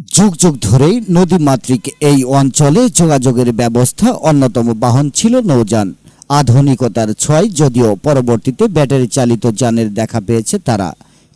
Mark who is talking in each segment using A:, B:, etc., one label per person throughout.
A: যুগ যুগ ধরেই নদীমাতৃক এই অঞ্চলে যোগাযোগের ব্যবস্থা অন্যতম বাহন ছিল নৌযান। আধুনিকতার ছোঁয়ায় যদিও পরবর্তীতে ব্যাটারি চালিত যানের দেখা পেয়েছে তারা।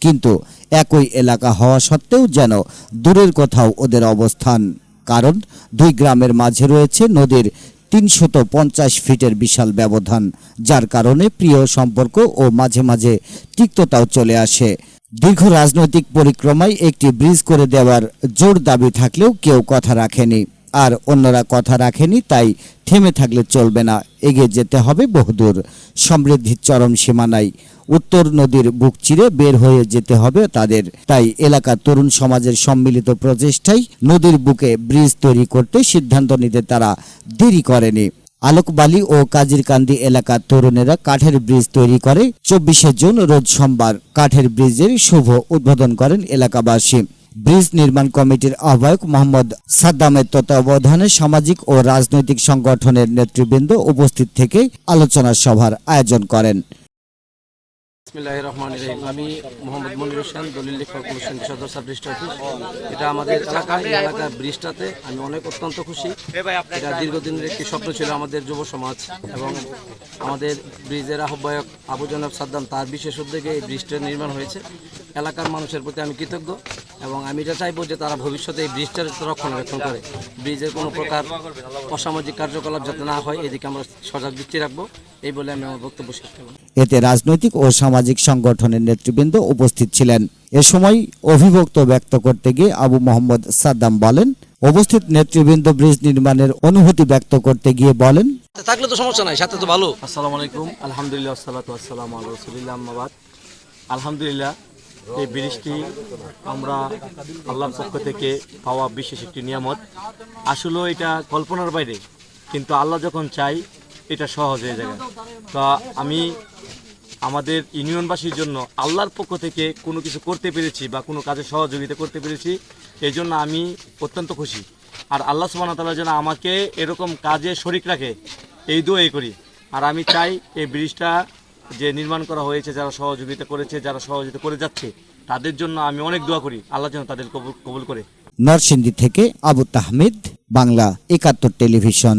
A: কিন্তু একই এলাকা হওয়া সত্ত্বেও যেন দূরের কোথাও ওদের অবস্থান। কারণ দুই গ্রামের মাঝে রয়েছে নদীর তিনশত পঞ্চাশ ফিটের বিশাল ব্যবধান, যার কারণে প্রিয় সম্পর্ক ও মাঝে মাঝে তিক্ততাও চলে আসে। দীর্ঘ রাজনৈতিক পরিক্রমায় একটি ব্রিজ করে দেওয়ার জোর দাবি থাকলেও কেউ কথা রাখেনি। আর অন্যরা কথা রাখেনি, তাই থেমে থাকলে চলবে না। এগিয়ে যেতে হবে বহুদূর। সমৃদ্ধির চরম সীমানায়। উত্তর নদীর বুক চিরে বের হয়ে যেতে হবে তাদের। তাই এলাকার তরুণ সমাজের সম্মিলিত প্রচেষ্টায় নদীর বুকে ব্রিজ তৈরি করতে সিদ্ধান্ত নিতে তারা দেরি করেনি। আলোকবালি ও কাজিরকান্দি এলাকার তরুণেরা কাঠের ব্রিজ তৈরি করে। চব্বিশে জুন রোজ সোমবার কাঠের ব্রিজের শুভ উদ্বোধন করেন এলাকাবাসী। ব্রিজ নির্মাণ কমিটির আহ্বায়ক মোহাম্মদ সাদ্দামের তত্ত্বাবধানে সামাজিক ও রাজনৈতিক সংগঠনের নেতৃবৃন্দ উপস্থিত থেকে আলোচনা সভার আয়োজন করেন।
B: বিসমিল্লাহ রহমান রহিম। আমি মোহাম্মদ মনির হোসেন, দলিল লেখক অনুষ্ঠান সদর সাব অফিস। এটা আমাদের এলাকা এই এলাকার ব্রিজটাতে। আমি অনেক অত্যন্ত খুশি। এটা দীর্ঘদিনের একটি স্বপ্ন ছিল আমাদের যুব সমাজ এবং আমাদের ব্রিজের আহ্বায়ক আবু জনাব সাদ্দাম, তার বিশেষ উদ্যোগে এই ব্রিজটা নির্মাণ হয়েছে। এলাকার মানুষের প্রতি আমি কৃতজ্ঞ এবং আমি এটা চাইব যে তারা ভবিষ্যতে এই ব্রিজটার রক্ষণাবেক্ষণ করে। ব্রিজের কোনো প্রকার অসামাজিক কার্যকলাপ যাতে না হয়, এদিকে আমরা সজাগ দৃষ্টি রাখব। এই বলে আমি আমার বক্তব্য শেষ করব
A: এতে রাজনৈতিক ও সামাজিক সংগঠনের নেতৃবৃন্দ উপস্থিত ছিলেন। এ সময় অভিভক্ত ব্যক্ত করতে গিয়ে আবু মোহাম্মদ সাদ্দাম বলেন উপস্থিত নেতৃবৃন্দ ব্রিজ নির্মাণের অনুভূতি ব্যক্ত করতে গিয়ে বলেন
B: থাকলে তো সমস্যা নাই সাথে তো ভালো। আসসালামু আলাইকুম আলহামদুলিল্লাহ আসসালাতু আসসালামু আলা রাসূলিল্লাহ আম্মাবাদ। আলহামদুলিল্লাহ এই ব্রিজটি আমরা আল্লাহর পক্ষ থেকে পাওয়া বিশেষ একটি নিয়ামত। আসলে এটা কল্পনার বাইরে কিন্তু আল্লাহ যখন চাই এটা সহজ হয়ে যাবে তো আমি আমাদের ইউনিয়নবাসীর জন্য আল্লাহর পক্ষ থেকে কোনো কিছু করতে পেরেছি বা কোনো কাজে সহযোগিতা করতে পেরেছি, এই জন্য আমি অত্যন্ত খুশি। আর আল্লাহ সুবাহ তাআলা যেন আমাকে এরকম কাজে শরিক রাখে, এই দোয়াই করি। আর আমি চাই এই ব্রিজটা যে নির্মাণ করা হয়েছে, যারা সহযোগিতা করেছে, যারা সহযোগিতা করে যাচ্ছে, তাদের জন্য আমি অনেক দোয়া করি। আল্লাহ যেন তাদের কবুল কবুল করে।
A: নরসিংদী থেকে আবু তাহমিদ, বাংলা একাত্তর টেলিভিশন।